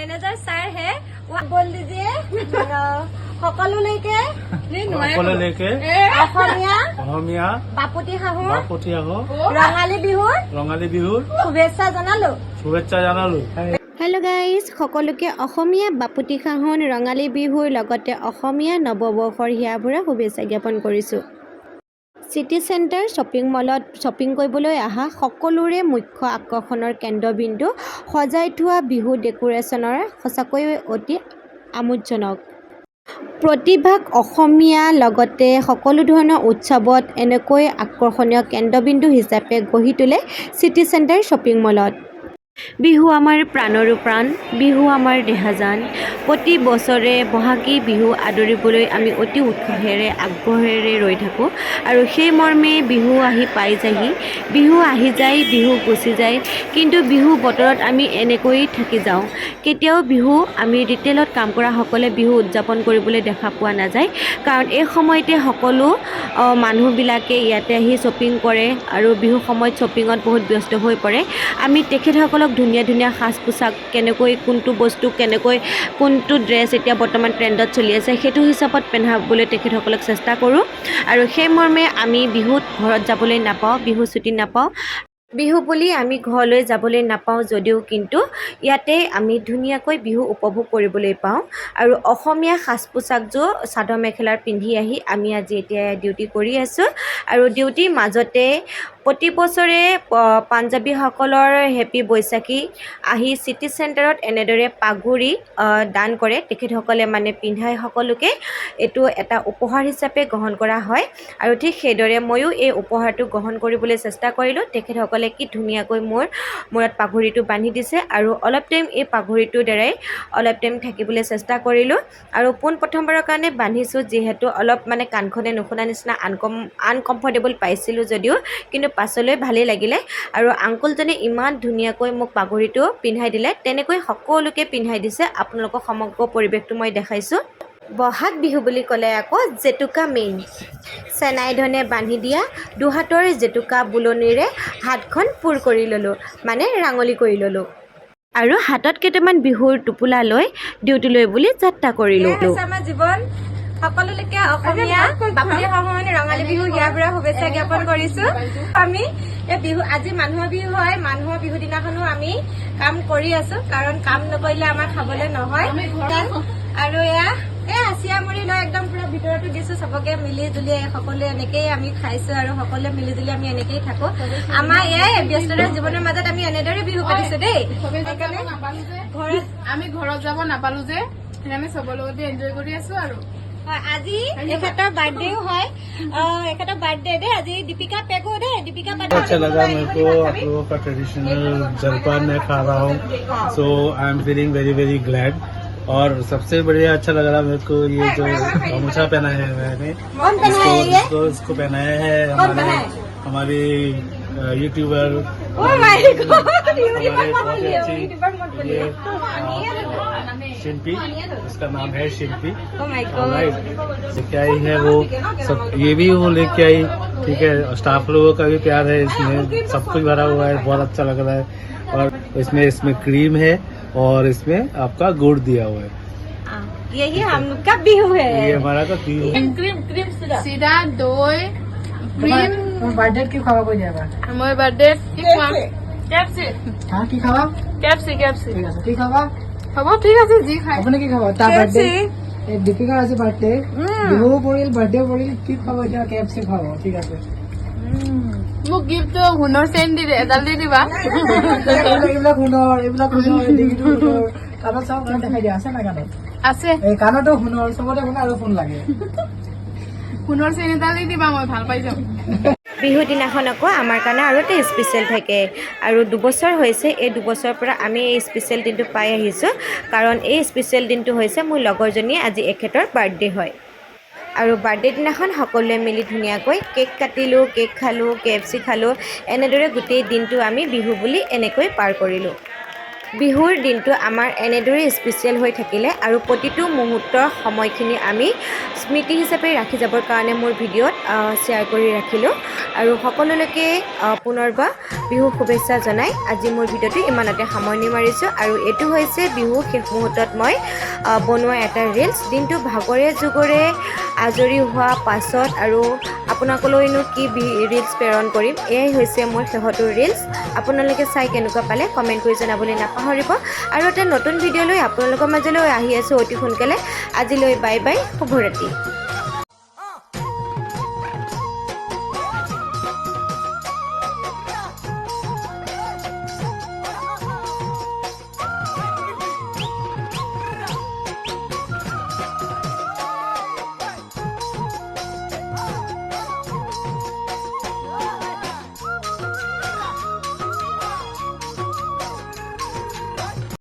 Manager sir है वो बोल दीजिए সকলোলৈকে সকলোলৈকে অসমীয়া অসমীয়া বাপুতি শাহুৰ বাপতি আহো ৰঙালী বিহুৰ ৰঙালী বিহুৰ শুভেচ্ছা জনালো শুভেচ্ছা জনালো হেল্ল' গাইজ সকলোকে অসমীয়া বাপুতি সাহোন ৰঙালী বিহুৰ লগতে অসমীয়া নৱবৰ্ষৰ হিয়াভৰা শুভেচ্ছা জ্ঞাপন কৰিছোঁ চিটি চেণ্টাৰ শ্বপিং মলত শ্বপিং কৰিবলৈ অহা সকলোৰে মুখ্য আকৰ্ষণৰ কেন্দ্ৰবিন্দু সজাই থোৱা বিহু ডেকোৰেশ্যনৰ সঁচাকৈ অতি আমোদজনক। প্ৰতিভাগ অসমীয়া লগতে সকলো ধৰণৰ উৎসৱত এনেকৈ আকৰ্ষণীয় কেন্দ্ৰবিন্দু হিচাপে গঢ়ি তোলে চিটি চেণ্টাৰ শ্বপিং মলত বিহু আমাৰ প্ৰাণৰো প্ৰাণ বিহু আমাৰ দেহাজান। প্ৰতি বছৰে বহাগী বিহু আদৰিবলৈ আমি অতি উৎসাহেৰে আগ্ৰহেৰে ৰৈ থাকোঁ আৰু সেই মৰ্মে বিহু আহি পাই যায়হি। বিহু আহি যায় বিহু গুচি যায় কিন্তু বিহু বতৰত আমি এনেকৈ থাকি যাওঁ। কেতিয়াও বিহু আমি ৰিটেইলত কাম কৰাসকলে বিহু উদযাপন কৰিবলৈ দেখা পোৱা নাযায়। কাৰণ এই সময়তে সকলো মানুহবিলাকে ইয়াতে আহি শ্বপিং কৰে আৰু বিহু সময়ত শ্বপিঙত বহুত ব্যস্ত হৈ পৰে। আমি তেখেতসকলক ধুনীয়া ধুনীয়া সাজ পোছাক কেনেকৈ কোনটো বস্তু কেনেকৈ কোনটো ড্ৰেছ এতিয়া বৰ্তমান ট্ৰেণ্ডত চলি আছে সেইটো হিচাপত পিন্ধাবলৈ তেখেতসকলক চেষ্টা কৰোঁ। আৰু সেই মৰ্মে আমি বিহুত ঘৰত যাবলৈ নাপাওঁ বিহু ছুটি নাপাওঁ। বিহু বুলি আমি ঘৰলৈ যাবলৈ নাপাওঁ যদিও কিন্তু ইয়াতে আমি ধুনীয়াকৈ বিহু উপভোগ কৰিবলৈ পাওঁ। আৰু অসমীয়া সাজ পোছাকযোৰ চাদৰ মেখেলাৰ পিন্ধি আহি আমি আজি এতিয়া ডিউটি কৰি আছোঁ। আৰু ডিউটিৰ মাজতে প্ৰতি বছৰে পাঞ্জাৱীসকলৰ হেপী বৈশাখী আহি চিটি চেণ্টাৰত এনেদৰে পাগুৰি দান কৰে। তেখেতসকলে মানে পিন্ধাই সকলোকে এইটো এটা উপহাৰ হিচাপে গ্ৰহণ কৰা হয়। আৰু ঠিক সেইদৰে ময়ো এই উপহাৰটো গ্ৰহণ কৰিবলৈ চেষ্টা কৰিলোঁ। তেখেতসকলে কি ধুনীয়াকৈ মোৰ মূৰত পাগুৰিটো বান্ধি দিছে। আৰু অলপ টাইম এই পাগুৰিটোৰ দ্বাৰাই অলপ টাইম থাকিবলৈ চেষ্টা কৰিলোঁ। আৰু পোনপ্ৰথমবাৰৰ কাৰণে বান্ধিছোঁ যিহেতু অলপ মানে কাণখনে নুশুনা নিচিনা আনকম আনকমফৰ্টেবল পাইছিলোঁ যদিও। কিন্তু পাছলৈ ভালেই লাগিলে আৰু আংকুলজনে ইমান ধুনীয়াকৈ মোক পাগুৰিটো পিন্ধাই দিলে তেনেকৈ সকলোকে পিন্ধাই দিছে। আপোনালোকক সমগ্ৰ পৰিৱেশটো মই দেখাইছোঁ। বহাগ বিহু বুলি ক'লে আকৌ জেতুকা মেইন। চেনাই ধনে বান্ধি দিয়া দুহাতৰ জেতুকা বুলনিৰে হাতখন পুৰ কৰি ল'লোঁ মানে ৰাঙলী কৰি ল'লোঁ। আৰু হাতত কেইটামান বিহুৰ টোপোলা লৈ ডিউটিলৈ বুলি যাত্ৰা কৰিলোঁ জীৱন। সকলোলৈকে অসমীয়া বাপুতি শাহুৱনি ৰঙালী বিহু ইয়াৰ পৰা শুভেচ্ছা জ্ঞাপন কৰিছো। আমি এই বিহু আজি মানুহৰ বিহু হয় মানুহৰ বিহু দিনাখনো আমি কাম কৰি আছো কাৰণ কাম নকৰিলে আমাৰ খাবলৈ নহয়। আৰু এয়া এই আচিয়া মুড়ি লৈ একদম পুৰা ভিতৰতো দিছো চবকে মিলি জুলি সকলোৱে এনেকেই আমি খাইছো আৰু সকলোৱে মিলি জুলি আমি এনেকেই থাকো। আমাৰ এয়াই ব্যস্ততাৰ জীৱনৰ মাজত আমি এনেদৰে বিহু পাতিছো দেই। আমি ঘৰত যাব নাপালো যে সেইকাৰণে চবৰ লগতে এনজয় কৰি আছো আৰু। হয় আজি এখেতৰ বাৰ্থডেও হয় আহ, এখেতৰ বাৰ্থডে দেই আজি দীপিকা পেগো দেই দীপিকা अच्छा लगा मेरे को आप लोगों का ट्रेडिशनल जलपान मैं खा रहा हूँ so I am feeling very very glad और सबसे बढ़िया अच्छा लग रहा मेरे को ये जो गामूछा पहना है मैंने कौन पहना इसको है ये इसको इसको पहनाया है कौन हमारे पहनाया? हमारे यूट्यूबर तो शिल्पी उसका नाम है शिल्पी। oh लेके आई है वो सब ये भी वो लेके आई ठीक है स्टाफ लोगों का भी प्यार है इसमें सब कुछ भरा हुआ है बहुत अच्छा लग रहा है। और इसमें इसमें क्रीम है और इसमें आपका गुड़ दिया हुआ है। हाँ, यही हम लोग का बिहू है। ये हमारा तो बिहू क्रीम क्रीम सीधा। दो क्रीम बर्थडे क्यों खबर हो जाएगा हमारे बर्थडे মই বাৰ্থডে কি খুৱাম কেপচি হা কি খাবা কেপচি কেপচি ঠিক আছে কি খাবা? হ'ব ঠিক আছে যি খাই। আপুনি কি বাৰ্থডে এই দীপিকাৰ আজি বাৰ্থডে বিহুও পৰিল বাৰ্থডেও পৰিল কি খাব এতিয়া কে এফ চি খাব? ঠিক আছে। মোক গিফ্টটো সোণৰ চেইন দি এডাল দি দিবা। এইবিলাক এইবিলাক সোণৰ এইবিলাক সোণৰ ডিঙিটো সোণৰ কাণত চাওঁ কাণত দেখাই দিয়া আছে নাই কাণত? আছে। এই কাণতো সোণৰ চবতে সোণ আৰু সোণ লাগে। সোণৰ চেইন এডাল দি দিবা মই ভালো পাই যাম। বিহু দিনাখন আকৌ আমাৰ কাৰণে আৰু এটা স্পেচিয়েল থাকে। আৰু দুবছৰ হৈছে এই দুবছৰৰ পৰা আমি এই স্পেচিয়েল দিনটো পাই আহিছোঁ। কাৰণ এই স্পেচিয়েল দিনটো হৈছে মোৰ লগৰজনীয়ে আজি এখেতৰ বাৰ্থডে হয়। আৰু বাৰ্থডে দিনাখন সকলোৱে মিলি ধুনীয়াকৈ কেক কাটিলোঁ কেক খালোঁ কে এফ চি খালোঁ। এনেদৰে গোটেই দিনটো আমি বিহু বুলি এনেকৈ পাৰ কৰিলোঁ। বিহুৰ দিনটো আমাৰ এনেদৰেই স্পেচিয়েল হৈ থাকিলে আৰু প্ৰতিটো মুহূৰ্তৰ সময়খিনি আমি স্মৃতি হিচাপে ৰাখি যাবৰ কাৰণে মোৰ ভিডিঅ'ত শ্বেয়াৰ কৰি ৰাখিলোঁ। আৰু সকলোলৈকে পুনৰবাৰ বিহু শুভেচ্ছা জনাই। আজি মোৰ ভিডিঅ'টো ইমানতে সামৰণি মাৰিছোঁ আৰু এইটো হৈছে বিহু শেষ মুহূৰ্তত মই বনোৱা এটা ৰিলচ দিনটো ভাগৰে যুগৰে আজৰি হোৱা পাছত আৰু আপোনালোকলৈনো কি ৰিলছ প্ৰেৰণ কৰিম? এয়াই হৈছে মোৰ শেহতৰ ৰিলছ আপোনালোকে চাই কেনেকুৱা পালে কমেণ্ট কৰি জনাবলৈ নাপাহৰিব। আৰু এটা নতুন ভিডিঅ' লৈ আপোনালোকৰ মাজলৈ আহি আছোঁ অতি সোনকালে। আজিলৈ বাই বাই, শুভৰাত্ৰি।